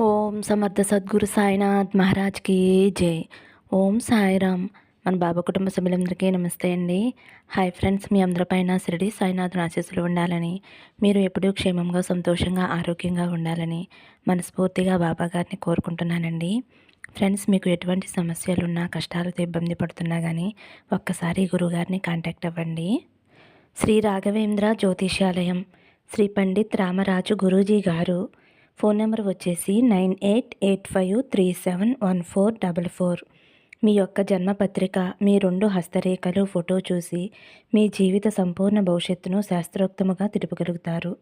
ఓం సమర్థ సద్గురు సాయినాథ్ మహారాజ్కి జై. ఓం సాయిరామ్. మన బాబా కుటుంబ సభ్యులందరికీ నమస్తే అండి. హాయ్ ఫ్రెండ్స్ మీ అందరిపైన శిరిడి సాయినాథ్ ఆశీస్సులు ఉండాలని మీరు ఎప్పుడూ క్షేమంగా సంతోషంగా ఆరోగ్యంగా ఉండాలని మనస్ఫూర్తిగా బాబా గారిని కోరుకుంటున్నానండి. ఫ్రెండ్స్ మీకు ఎటువంటి సమస్యలు ఉన్నా కష్టాలతో ఇబ్బంది పడుతున్నా కానీ ఒక్కసారి గురుగారిని కాంటాక్ట్ అవ్వండి. శ్రీ రాఘవేంద్ర జ్యోతిష్యాలయం. శ్రీ పండిత్ రామరాజు గురూజీ గారు ఫోన్ నెంబర్ వచ్చేసి nine eight eight five three seven one four double four. మీ యొక్క జన్మపత్రిక మీ రెండు హస్తరేఖలు ఫోటో చూసి మీ జీవిత సంపూర్ణ భవిష్యత్తును శాస్త్రోక్తముగా తెలుపగలుగుతారు.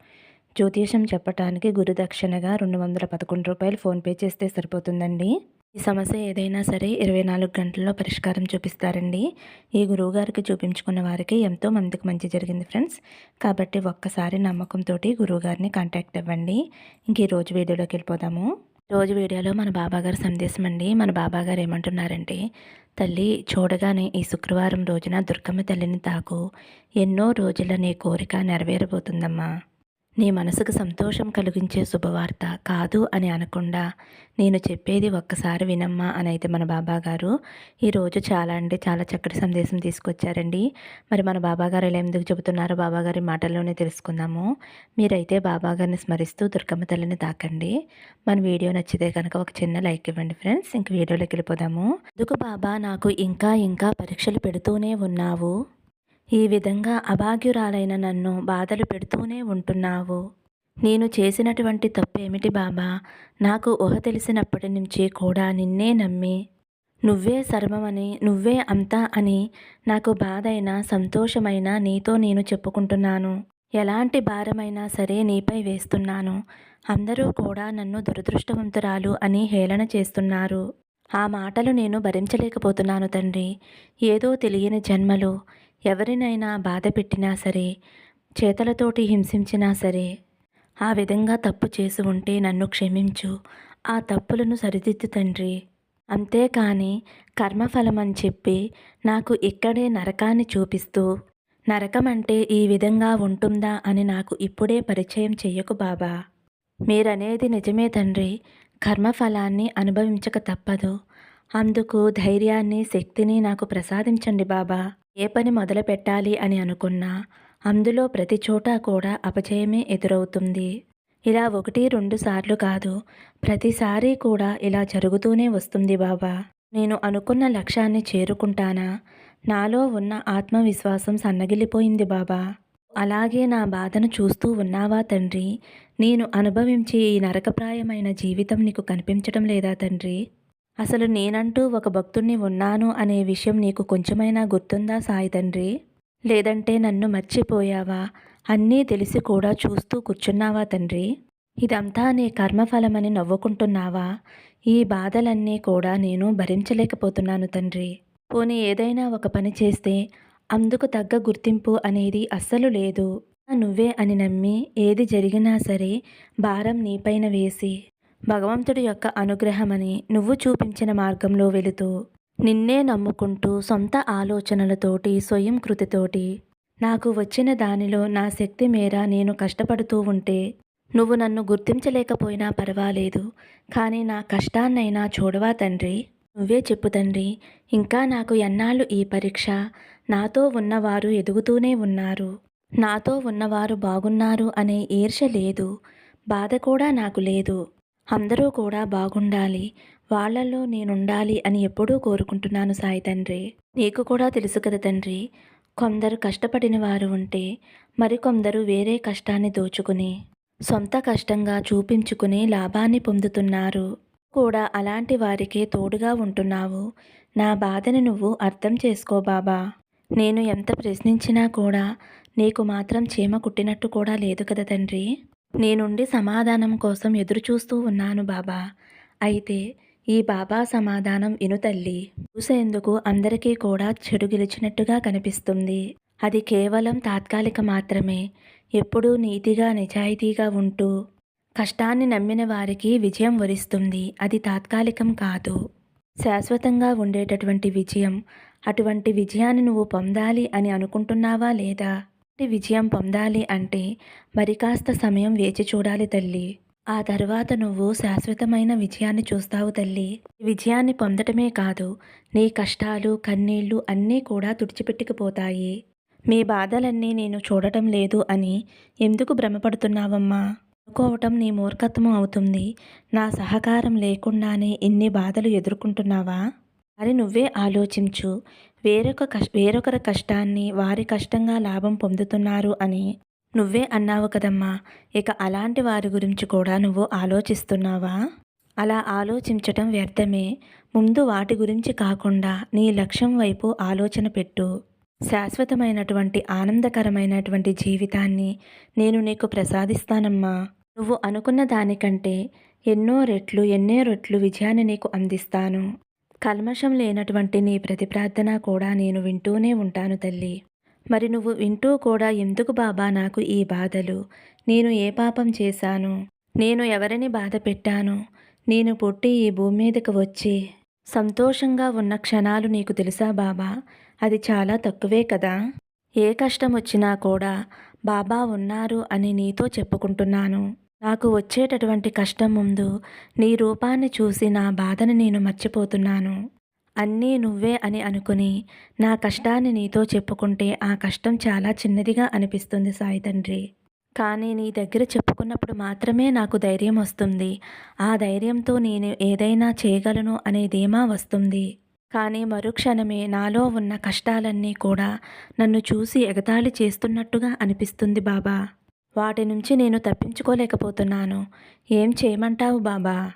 జ్యోతిషం చెప్పటానికి గురుదక్షిణగా రెండు వందల పదకొండు రూపాయలు ఫోన్పే చేస్తే సరిపోతుందండి? ఈ సమస్య ఏదైనా సరే ఇరవై నాలుగు గంటల్లో పరిష్కారం చూపిస్తారండి. ఈ గురువుగారికి చూపించుకున్న వారికి ఎంతో మందికి మంచి జరిగింది ఫ్రెండ్స్. కాబట్టి ఒక్కసారి నమ్మకంతో గురువుగారిని కాంటాక్ట్ అవ్వండి. ఇంక ఈరోజు రోజు వీడియోలోకి వెళ్ళిపోదాము. రోజు వీడియోలో మన బాబాగారి సందేశం అండి. మన బాబాగారు ఏమంటున్నారంటే తల్లి చూడగానే ఈ శుక్రవారం రోజున దుర్గమ్మ తల్లిని తాకు. ఎన్నో రోజుల నీ కోరిక నెరవేరబోతుందమ్మా. నీ మనసుకు సంతోషం కలిగించే శుభవార్త కాదు అని అనకుండా నేను చెప్పేది ఒక్కసారి వినమ్మా అని అయితే మన బాబా గారు ఈరోజు చాలా అంటే చాలా చక్కటి సందేశం తీసుకొచ్చారండి. మరి మన బాబాగారు ఎలా ఎందుకు చెబుతున్నారో బాబాగారి మాటల్లోనే తెలుసుకుందాము. మీరైతే బాబాగారిని స్మరిస్తూ దుర్గమ్మ తల్లిని తాకండి. మన వీడియో నచ్చితే కనుక ఒక చిన్న లైక్ ఇవ్వండి ఫ్రెండ్స్. ఇంక వీడియోలోకి వెళ్ళిపోదాము. ఎందుకు బాబా నాకు ఇంకా ఇంకా పరీక్షలు పెడుతూనే ఉన్నావు. ఈ విధంగా అభాగ్యురాలైన నన్ను బాధలు పెడుతూనే ఉంటున్నావు. నేను చేసినటువంటి తప్పేమిటి బాబా? నాకు ఊహ తెలిసినప్పటి నుంచి కూడా నిన్నే నమ్మి నువ్వే సర్వమని నువ్వే అంతా అని నాకు బాధైన సంతోషమైన నీతో నేను చెప్పుకుంటున్నాను. ఎలాంటి భారమైనా సరే నీపై వేస్తున్నాను. అందరూ కూడా నన్ను దురదృష్టవంతురాలు అని హేళన చేస్తున్నారు. ఆ మాటలు నేను భరించలేకపోతున్నాను తండ్రి. ఏదో తెలియని జన్మలు ఎవరినైనా బాధ పెట్టినా సరే చేతలతోటి హింసించినా సరే ఆ విధంగా తప్పు చేసి ఉంటే నన్ను క్షమించు ఆ తప్పులను సరిదిద్దు తండ్రి. అంతేకాని కర్మఫలమని చెప్పి నాకు ఇక్కడే నరకాన్ని చూపిస్తూ నరకం అంటే ఈ విధంగా ఉంటుందా అని నాకు ఇప్పుడే పరిచయం చెయ్యకు బాబా. మీరనేది నిజమే తండ్రి. కర్మఫలాన్ని అనుభవించక తప్పదు. అందుకు ధైర్యాన్ని శక్తిని నాకు ప్రసాదించండి బాబా. ఏ పని మొదలు పెట్టాలి అని అనుకున్నా అందులో ప్రతి చోట కూడా అపజయమే ఎదురవుతుంది. ఇలా ఒకటి రెండు సార్లు కాదు ప్రతిసారి కూడా ఇలా జరుగుతూనే వస్తుంది బాబా. నేను అనుకున్న లక్ష్యాన్ని చేరుకుంటానా? నాలో ఉన్న ఆత్మవిశ్వాసం సన్నగిలిపోయింది బాబా. అలాగే నా బాధను చూస్తూ ఉన్నావా తండ్రి? నేను అనుభవించే ఈ నరకప్రాయమైన జీవితం నీకు కనిపించడం లేదా తండ్రి? అసలు నేనంటూ ఒక భక్తుణ్ణి ఉన్నాను అనే విషయం నీకు కొంచెమైనా గుర్తుందా సాయి తండ్రి? లేదంటే నన్ను మర్చిపోయావా? అన్నీ తెలిసి కూడా చూస్తూ కూర్చున్నావా తండ్రి? ఇదంతా నీ కర్మఫలమని నవ్వుకుంటున్నావా? ఈ బాధలన్నీ కూడా నేను భరించలేకపోతున్నాను తండ్రి. పోనీ ఏదైనా ఒక పని చేస్తే అందుకు తగ్గ గుర్తింపు అనేది అస్సలు లేదు. నువ్వే అని నమ్మి ఏది జరిగినా సరే భారం నీపైన వేసి భగవంతుడి యొక్క అనుగ్రహమని నువ్వు చూపించిన మార్గంలో వెళుతూ నిన్నే నమ్ముకుంటూ సొంత ఆలోచనలతోటి స్వయం కృతితోటి నాకు వచ్చిన దానిలో నా శక్తి మేర నేను కష్టపడుతూ ఉంటే నువ్వు నన్ను గుర్తించలేకపోయినా పర్వాలేదు. కానీ నా కష్టాన్నైనా చూడవా తండ్రి? నువ్వే చెప్పు తండ్రి ఇంకా నాకు ఎన్నాళ్ళు ఈ పరీక్ష? నాతో ఉన్నవారు ఎదుగుతూనే ఉన్నారు. నాతో ఉన్నవారు బాగున్నారు అనే ఈర్ష లేదు. బాధ కూడా నాకు లేదు. అందరూ కూడా బాగుండాలి. వాళ్ళల్లో నేనుండాలి అని ఎప్పుడూ కోరుకుంటున్నాను సాయి తండ్రి. నీకు కూడా తెలుసు కదా తండ్రి కొందరు కష్టపడిన వారు ఉంటే మరికొందరు వేరే కష్టాన్ని దోచుకుని సొంత కష్టంగా చూపించుకుని లాభాన్ని పొందుతున్నారు. కూడా అలాంటి వారికే తోడుగా ఉంటున్నావు. నా బాధని నువ్వు అర్థం చేసుకో బాబా. నేను ఎంత ప్రశ్నించినా కూడా నీకు మాత్రం చీమ కుట్టినట్టు కూడా లేదు కదా తండ్రి. నేనుండి సమాధానం కోసం ఎదురుచూస్తూ ఉన్నాను బాబా. అయితే ఈ బాబా సమాధానం వినుతల్లి చూసేందుకు అందరికీ కూడా చెడు గెలిచినట్టుగా కనిపిస్తుంది. అది కేవలం తాత్కాలిక మాత్రమే. ఎప్పుడూ నీతిగా నిజాయితీగా ఉంటూ కష్టాన్ని నమ్మిన వారికి విజయం వరిస్తుంది. అది తాత్కాలికం కాదు. శాశ్వతంగా ఉండేటటువంటి విజయం అటువంటి విజయాన్ని నువ్వు పొందాలి అని అనుకుంటున్నావా లేదా? విజయం పొందాలి అంటే మరి కాస్త సమయం వేచి చూడాలి తల్లి. ఆ తర్వాత నువ్వు శాశ్వతమైన విజయాన్ని చూస్తావు తల్లి. విజయాన్ని పొందటమే కాదు నీ కష్టాలు కన్నీళ్ళు అన్నీ కూడా తుడిచిపెట్టుకుపోతాయి. మీ బాధలన్నీ నేను చూడటం లేదు అని ఎందుకు భ్రమపడుతున్నావమ్మా? అనుకోవటం నీ మూర్ఖత్వం అవుతుంది. నా సహకారం లేకుండానే ఇన్ని బాధలు ఎదుర్కొంటున్నావా? అని నువ్వే ఆలోచించు. వేరొక కష్ వేరొకరి కష్టాన్ని వారి కష్టంగా లాభం పొందుతున్నారు అని నువ్వే అన్నావు కదమ్మా. ఇక అలాంటి వారి గురించి కూడా నువ్వు ఆలోచిస్తున్నావా? అలా ఆలోచించటం వ్యర్థమే. ముందు వాటి గురించి కాకుండా నీ లక్ష్యం వైపు ఆలోచన పెట్టు. శాశ్వతమైనటువంటి ఆనందకరమైనటువంటి జీవితాన్ని నేను నీకు ప్రసాదిస్తానమ్మా. నువ్వు అనుకున్న దానికంటే ఎన్నో రెట్లు ఎన్నే రెట్లు విజయాన్ని నీకు అందిస్తాను. కల్మషం లేనటువంటి నీ ప్రతి ప్రార్థన కూడా నేను వింటూనే ఉంటాను తల్లి. మరి నువ్వు వింటూ కూడా ఎందుకు బాబా నాకు ఈ బాధలు? నేను ఏ పాపం చేశాను? నేను ఎవరిని బాధ పెట్టాను? నేను పుట్టి ఈ భూమి మీదకి వచ్చి సంతోషంగా ఉన్న క్షణాలు నీకు తెలుసా బాబా? అది చాలా తక్కువే కదా? ఏ కష్టం వచ్చినా కూడా బాబా ఉన్నారు అని నీతో చెప్పుకుంటున్నాను. నాకు వచ్చేటటువంటి కష్టం ముందు నీ రూపాన్ని చూసి నా బాధను నేను మర్చిపోతున్నాను. అన్నీ నువ్వే అని అనుకుని నా కష్టాన్ని నీతో చెప్పుకుంటే ఆ కష్టం చాలా చిన్నదిగా అనిపిస్తుంది సాయి తండ్రి. కానీ నీ దగ్గర చెప్పుకున్నప్పుడు మాత్రమే నాకు ధైర్యం వస్తుంది. ఆ ధైర్యంతో నేను ఏదైనా చేయగలను అనే ధీమా వస్తుంది. కానీ మరుక్షణమే నాలో ఉన్న కష్టాలన్నీ కూడా నన్ను చూసి ఎగతాళి చేస్తున్నట్టుగా అనిపిస్తుంది బాబా. వాటి నుంచి నేను తప్పించుకోలేకపోతున్నాను. ఏం చేయమంటావు బాబా?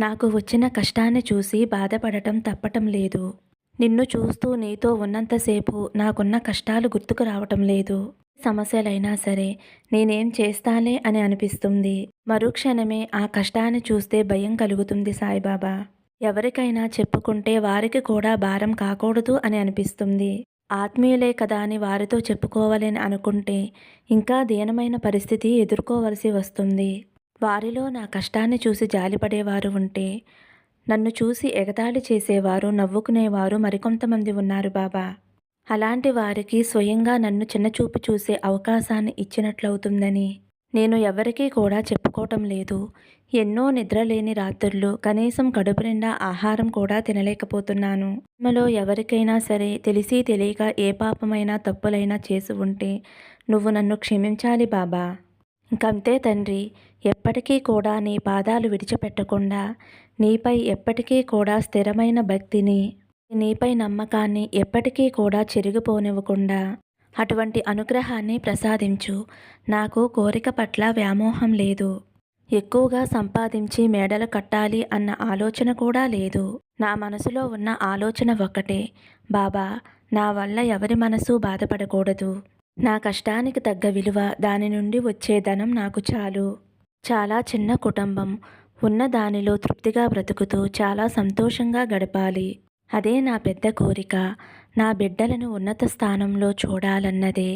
నాకు వచ్చిన కష్టాన్ని చూసి బాధపడటం తప్పటం లేదు. నిన్ను చూస్తూ నీతో ఉన్నంతసేపు నాకున్న కష్టాలు గుర్తుకు రావటం లేదు. సమస్యలైనా సరే నేనేం చేస్తాలే అని అనిపిస్తుంది. మరుక్షణమే ఆ కష్టాన్ని చూస్తే భయం కలుగుతుంది సాయిబాబా. ఎవరికైనా చెప్పుకుంటే వారికి కూడా భారం కాకూడదు అని అనిపిస్తుంది. ఆత్మీయులే కదా అని వారితో చెప్పుకోవాలని అనుకుంటే ఇంకా దీనమైన పరిస్థితి ఎదుర్కోవలసి వస్తుంది. వారిలో నా కష్టాన్ని చూసి జాలిపడేవారు ఉంటే నన్ను చూసి ఎగతాళి చేసేవారు నవ్వుకునేవారు మరికొంతమంది ఉన్నారు బాబా. అలాంటి వారికి స్వయంగా నన్ను చిన్నచూపు చూసే అవకాశాన్ని ఇచ్చినట్లవుతుందని నేను ఎవరికీ కూడా చెప్పుకోవటం లేదు. ఎన్నో నిద్రలేని రాత్రులు కనీసం కడుపు నిండా ఆహారం కూడా తినలేకపోతున్నాను. మనలో ఎవరికైనా సరే తెలిసి తెలియక ఏ పాపమైనా తప్పులైనా చేసి ఉంటే నువ్వు నన్ను క్షమించాలి బాబా. ఇంకంతే తండ్రి ఎప్పటికీ కూడా నీ పాదాలు విడిచిపెట్టకుండా నీపై ఎప్పటికీ కూడా స్థిరమైన భక్తిని నీపై నమ్మకాన్ని ఎప్పటికీ కూడా చెరిగిపోనివ్వకుండా అటువంటి అనుగ్రహాన్ని ప్రసాదించు. నాకు కోరిక పట్ల వ్యామోహం లేదు. ఎక్కువగా సంపాదించి మేడలు కట్టాలి అన్న ఆలోచన కూడా లేదు. నా మనసులో ఉన్న ఆలోచన ఒక్కటే. బాబా నా వల్ల ఎవరి మనసు బాధపడకూడదు. నా కష్టానికి తగ్గ విలువ దాని నుండి వచ్చే ధనం నాకు చాలు. చాలా చిన్న కుటుంబం. ఉన్న దానిలో తృప్తిగా బ్రతుకుతూ చాలా సంతోషంగా గడపాలి. అదే నా పెద్ద కోరిక. నా బిడ్డలను ఉన్నత స్థానంలో చూడాలన్నదే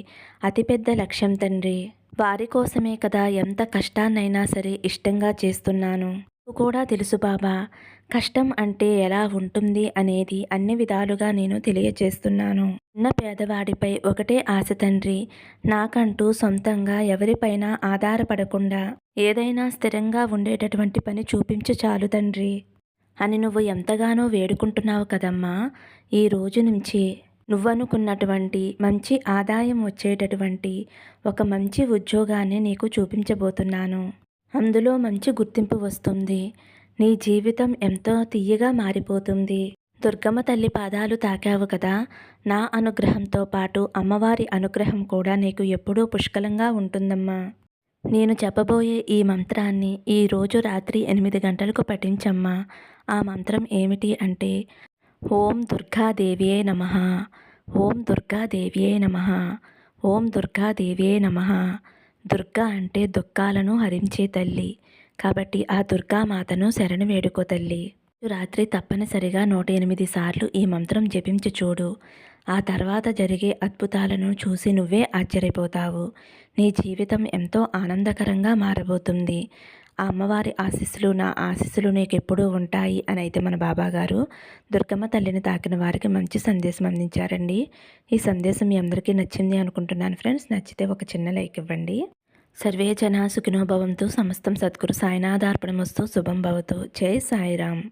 అతిపెద్ద లక్ష్యం తండ్రి. వారి కోసమే కదా ఎంత కష్టాన్నైనా సరే ఇష్టంగా చేస్తున్నాను. కూడా తెలుసు బాబా కష్టం అంటే ఎలా ఉంటుంది అనేది అన్ని విధాలుగా నేను తెలియచేస్తున్నాను. ఉన్న పేదవాడిపై ఒకటే ఆశ తండ్రి నాకంటూ సొంతంగా ఎవరిపైన ఆధారపడకుండా ఏదైనా స్థిరంగా ఉండేటటువంటి పని చూపించు చాలు తండ్రి. అని నువ్వు ఎంతగానో వేడుకుంటున్నావు కదమ్మా. ఈ రోజు నుంచి నువ్వనుకున్నటువంటి మంచి ఆదాయం వచ్చేటటువంటి ఒక మంచి ఉద్యోగాన్ని నీకు చూపించబోతున్నాను. అందులో మంచి గుర్తింపు వస్తుంది. నీ జీవితం ఎంతో తీయగా మారిపోతుంది. దుర్గమ్మ తల్లి పాదాలు తాకావు కదా. నా అనుగ్రహంతో పాటు అమ్మవారి అనుగ్రహం కూడా నీకు ఎప్పుడూ పుష్కలంగా ఉంటుందమ్మా. నేను చెప్పబోయే ఈ మంత్రాన్ని ఈరోజు రాత్రి ఎనిమిది గంటలకు పఠించమ్మా. ఆ మంత్రం ఏమిటి అంటే ఓం దుర్గాదేవియే నమ ఓం దుర్గాదేవియే నమ ఓం దుర్గాదేవియే నమ. దుర్గా అంటే దుఃఖాలను హరించే తల్లి. కాబట్టి ఆ దుర్గామాతను శరణు వేడుకో తల్లి. రాత్రి తప్పనిసరిగా నూట ఎనిమిది సార్లు ఈ మంత్రం జపించి చూడు. ఆ తర్వాత జరిగే అద్భుతాలను చూసి నువ్వే ఆశ్చర్యపోతావు. నీ జీవితం ఎంతో ఆనందకరంగా మారబోతుంది. ఆ అమ్మవారి ఆశీస్సులు నా ఆశీస్సులు నీకు ఎప్పుడూ ఉంటాయి అని అయితే మన బాబాగారు దుర్గమ్మ తల్లిని తాకిన వారికి మంచి సందేశం అందించారండి. ఈ సందేశం మీ అందరికీ నచ్చింది అనుకుంటున్నాను ఫ్రెండ్స్. నచ్చితే ఒక చిన్న లైక్ ఇవ్వండి. సర్వే జనా సుఖినోభవంతో సమస్తం సద్గురు సాయినాథార్పణమస్తు శుభం భవతు. జై సాయిరామ్.